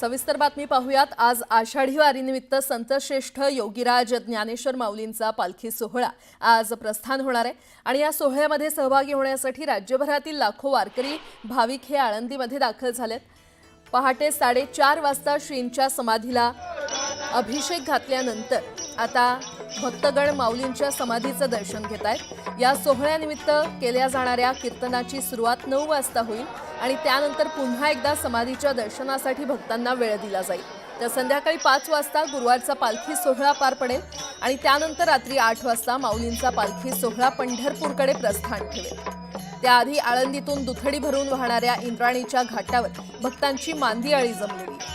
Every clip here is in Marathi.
सविस्तर बातमी पाहूयात. आज आषाढी वारीनिमित्त संतश्रेष्ठ योगीराज ज्ञानेश्वर माऊलींचा पालखी सोहळा आज प्रस्थान होणार आहे. आणि या सोहळ्यामध्ये सहभागी होण्यासाठी राज्यभरातील लाखो वारकरी भाविक हे आळंदीमध्ये दाखल झालेत. पहाटे साडेचार वाजता श्रींच्या समाधीला अभिषेक घातल्यानंतर आता भक्तगण माऊलींच्या समाधीचं दर्शन घेत आहेत या सोहळ्यानिमित्त केल्या जाणाऱ्या कीर्तनाची सुरुवात नऊ वाजता होईल आणि त्यानंतर पुन्हा एकदा समाधीच्या दर्शनासाठी भक्तांना वेळ दिला जाईल. तर संध्याकाळी पाच वाजता गुरुवारचा पालखी सोहळा पार पडेल आणि त्यानंतर रात्री आठ वाजता माऊलींचा पालखी सोहळा पंढरपूरकडे प्रस्थान ठेवेल. त्याआधी आळंदीतून दुथडी भरून वाहणाऱ्या इंद्राणीच्या घाटावर भक्तांची मांदियाळी जमलेली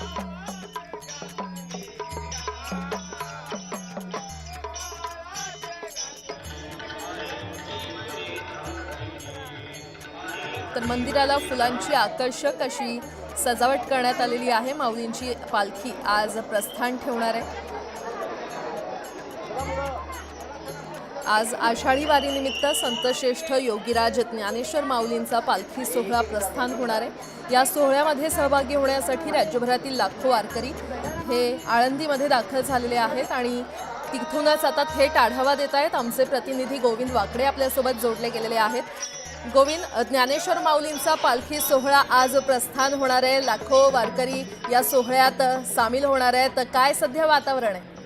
तर मंदिराला फुलांची आकर्षक अशी सजावट करण्यात आलेली आहे. माऊलींची पालखी आज प्रस्थान ठेवणार आहे. आज आषाढी वारीनिमित्त संतश्रेष्ठ योगीराज ज्ञानेश्वर माऊलींचा पालखी सोहळा प्रस्थान होणार आहे. या सोहळ्यामध्ये सहभागी होण्यासाठी राज्यभरातील लाखो वारकरी हे आळंदीमध्ये दाखल झालेले आहेत आणि तिथूनच आता थेट आढावा देत आहेत आमचे प्रतिनिधी गोविंद वाकडे आपल्यासोबत जोडले गेलेले आहेत. गोविंद ज्ञानेश्वर माऊलींचा पालखी सोहळा आज प्रस्थान होणार आहे. लाखो वारकरी या सोहळ्यात सामील होणार आहेत. काय सध्या वातावरण आहे?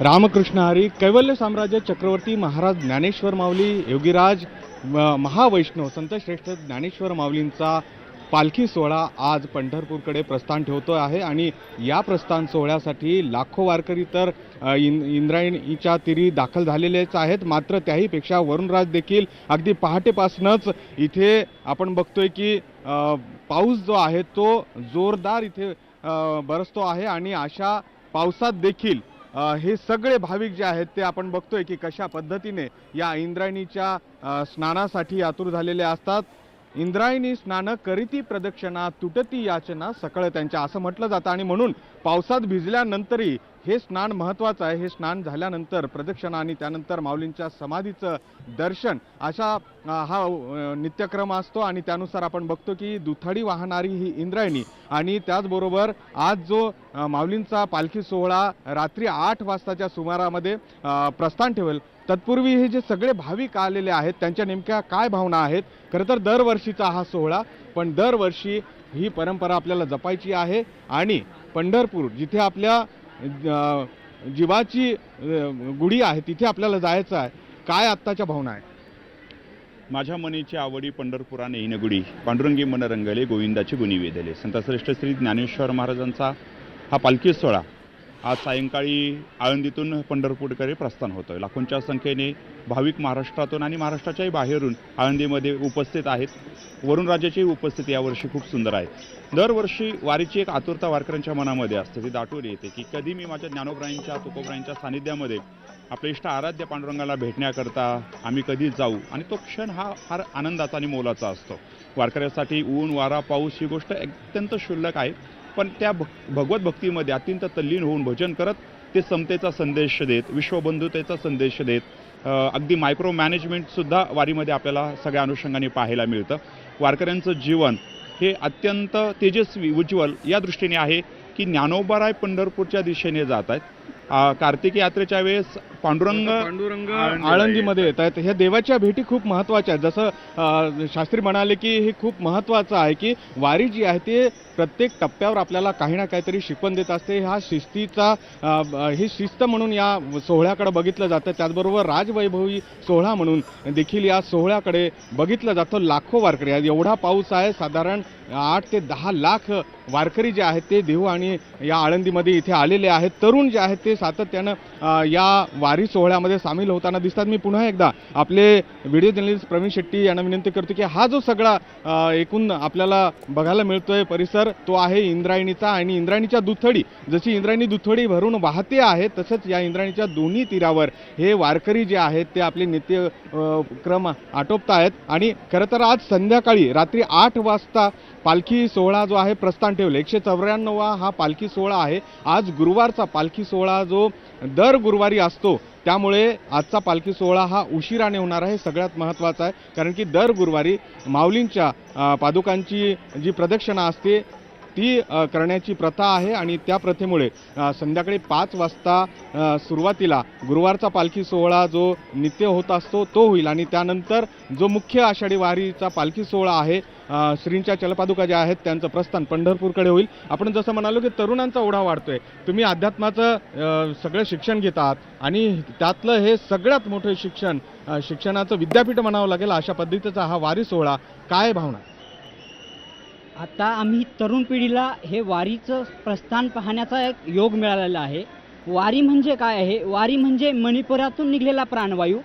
रामकृष्ण हरी कैवल्य साम्राज्य चक्रवर्ती महाराज ज्ञानेश्वर माऊली योगीराज म- महावैष्णव संत श्रेष्ठ ज्ञानेश्वर माऊलींचा पालखी सोहळा आज पंढरपूरकडे प्रस्थान ठेवतो आहे आणि या प्रस्थान सोहळ्यासाठी लाखो वारकरी तर इन इंद्रायणीच्या तिरी दाखल झालेलेच आहेत. मात्र त्याहीपेक्षा वरुणराज देखील अगदी पहाटेपासूनच इथे आपण बघतोय की पाऊस जो आहे तो जोरदार इथे बरसतो आहे आणि अशा पावसात देखील हे सगळे भाविक जे आहेत ते आपण बघतोय की कशा पद्धतीने या इंद्रायणीच्या स्नानासाठी आतुर झालेले असतात. इंद्रायणी स्नानं करीती प्रदक्षिणा तुटती याचना सकळ त्यांच्या असं म्हटलं जातं. आणि म्हणून पावसात भिजल्यानंतरही हे स्नान महत्त्वाचं आहे. हे स्नान झाल्यानंतर प्रदक्षिणा आणि त्यानंतर माऊलींच्या समाधीचं दर्शन अशा हा नित्यक्रम असतो. आणि त्यानुसार आपण बघतो की दुथडी वाहणारी ही इंद्रायणी आणि त्याचबरोबर आज जो माऊलींचा पालखी सोहळा रात्री आठ वाजताच्या सुमारामध्ये प्रस्थान ठेवेल तत्पूर्वी हे जे सगळे भाविक आलेले आहेत त्यांच्या नेमक्या काय भावना आहेत? खरं तर दरवर्षीचा हा सोहळा पण दरवर्षी ही परंपरा आपल्याला जपायची आहे. आणि पंढरपूर जिथे आपल्या जीवाची गुढी आहे तिथे आपल्याला जायचं आहे. काय आत्ताच्या भावना आहे माझ्या मनीची आवडी पंढरपुराने इनगुडी पांडुरंगी मन रंगले गोविंदाची गुणी वेधले. संतश्रेष्ठ श्री ज्ञानेश्वर महाराजांचा हा पालखी सोहळा आज सायंकाळी आळंदीतून पंढरपूरकडे प्रस्थान होतं लाखोंच्या संख्येने भाविक महाराष्ट्रातून आणि महाराष्ट्राच्याही बाहेरून आळंदीमध्ये उपस्थित आहेत. वरुणराजाची उपस्थिती यावर्षी खूप सुंदर आहे. दरवर्षी वारीची एक आतुरता वारकऱ्यांच्या मनामध्ये असते. ती दाटून येते की कधी मी माझ्या ज्ञानोबराईंच्या तुकोबराईंच्या सानिध्यामध्ये आपले इष्ट आराध्य पांडुरंगाला भेटण्याकरता आम्ही कधी जाऊ. आणि तो क्षण हा फार आनंदाचा आणि मोलाचा असतो. वारकऱ्यासाठी ऊन वारा पाऊस ही गोष्ट अत्यंत क्षुल्लक आहे. पण त्या भ भगवत भक्तीमध्ये अत्यंत तल्लीन होऊन भजन करत ते समतेचा संदेश देत विश्वबंधुतेचा संदेश देत अगदी मायक्रो मॅनेजमेंटसुद्धा वारीमध्ये आपल्याला सगळ्या अनुषंगाने पाहायला मिळतं. वारकऱ्यांचं जीवन हे अत्यंत तेजस्वी उज्ज्वल या दृष्टीने आहे की ज्ञानोबाराय पंढरपूरच्या दिशेने जात आहेत. कार्तिकी यात्रेच्या वेळेस पांडुरंग आळंदीमध्ये येत आहेत. ह्या देवाच्या भेटी खूप महत्त्वाच्या आहेत. जसं शास्त्री म्हणाले की हे खूप महत्त्वाचं आहे की वारी जी आहे ते प्रत्येक टप्प्यावर आपल्याला काही ना काहीतरी शिकवण देत असते. हा शिस्तीचा ही शिस्त म्हणून या सोहळ्याकडे बघितलं जातं. त्याचबरोबर राजवैभवी सोहळा म्हणून देखील या सोहळ्याकडे बघितलं जातं. लाखो वारकरी आहेत. एवढा पाऊस आहे साधारण आठ ते दहा लाख वारकरी जे आहेत ते देहू आणि या आळंदीमध्ये इथे आलेले आहेत. तरुण जे आहेत ते सातत्यानं या वारी सोहळ्यामध्ये सामील होताना दिसतात. मी पुन्हा एकदा आपले व्हिडिओ जर्नलिस्ट प्रवीण शेट्टी यांना विनंती करतो की हा जो सगळा एकूण आपल्याला बघायला मिळतोय परिसर तो आहे इंद्रायणीचा आणि इंद्रायणीच्या दुथडी जशी इंद्रायणी दुथडी भरून वाहते आहे तसंच या इंद्रायणीच्या दोन्ही तीरावर हे वारकरी जे आहेत ते आपले नित्य क्रम आटोपत आहेत आणि खरं तर आज संध्याकाळी रात्री आठ वाजता पालखी सोहळा जो आहे प्रस्थान ठेवलं. एकशे चौऱ्याण्णवा हा पालखी सोहळा आहे. आज गुरुवारचा पालखी सोहळा हा जो दर गुरुवारी असतो त्यामुळे आजचा पालखी सोहळा हा उशिराने होणार आहे सगळ्यात महत्त्वाचा आहे. कारण की दर गुरुवारी माऊलींच्या पादुकांची जी प्रदक्षिणा असते ती करण्याची प्रथा आहे आणि त्या प्रथेमुळे संध्याकाळी पाच वाजता सुरुवातीला गुरुवारचा पालखी सोहळा जो नित्य होत असतो तो होईल. आणि त्यानंतर जो मुख्य आषाढी वारीचा पालखी सोहळा आहे श्रींच्या चलपादुका ज्या आहेत त्यांचं प्रस्थान पंढरपूरकडे होईल. आपण जसं म्हणालो की तरुणांचा ओढा वाढतोय. तुम्ही अध्यात्माचं सगळं शिक्षण घेत आहात आणि त्यातलं हे सगळ्यात मोठं शिक्षण शिक्षणाचं विद्यापीठ म्हणावं लागेल अशा पद्धतीचा हा वारी सोहळा काय भावना आता आम्ही तरुण पिढीला हे वारीचं प्रस्थान पाहण्याचा एक योग मिळालेला आहे. वारी म्हणजे काय आहे? वारी म्हणजे मणिपुरातून निघलेला प्राणवायू.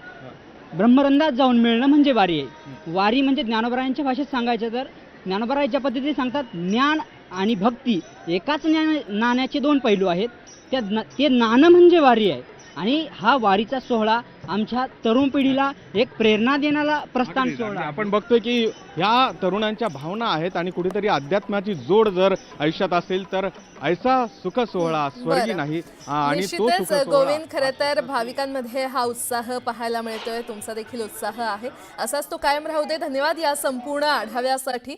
ब्रह्मरंदात जाऊन मिळणं म्हणजे वारी आहे. वारी म्हणजे ज्ञानोबरायांच्या भाषेत सांगायचं तर ज्ञानोबराय ज्या पद्धतीने सांगतात ज्ञान आणि भक्ती एकाच ज्ञान नाण्याचे दोन पैलू आहेत. त्या न- ते नाणं म्हणजे वारी आहे. आणि हा वारीचा सोहळा आमच्या तरुण पिढीला एक प्रेरणा देणारा प्रस्थान. आहे. आपण बघतोय की ह्या तरुणांच्या भावना आहेत आणि कुठेतरी अध्यात्माची जोड जर आयुष्यात असेल तर ऐसा सुख सोहळा स्वर्गी. नाही आणि तो सुख निश्चितच सोहळा गोविंद खरं तर भाविकांमध्ये हा उत्साह पाहायला मिळतोय तुमचा देखील उत्साह आहे असाच तो कायम राहू दे धन्यवाद या संपूर्ण आढाव्यासाठी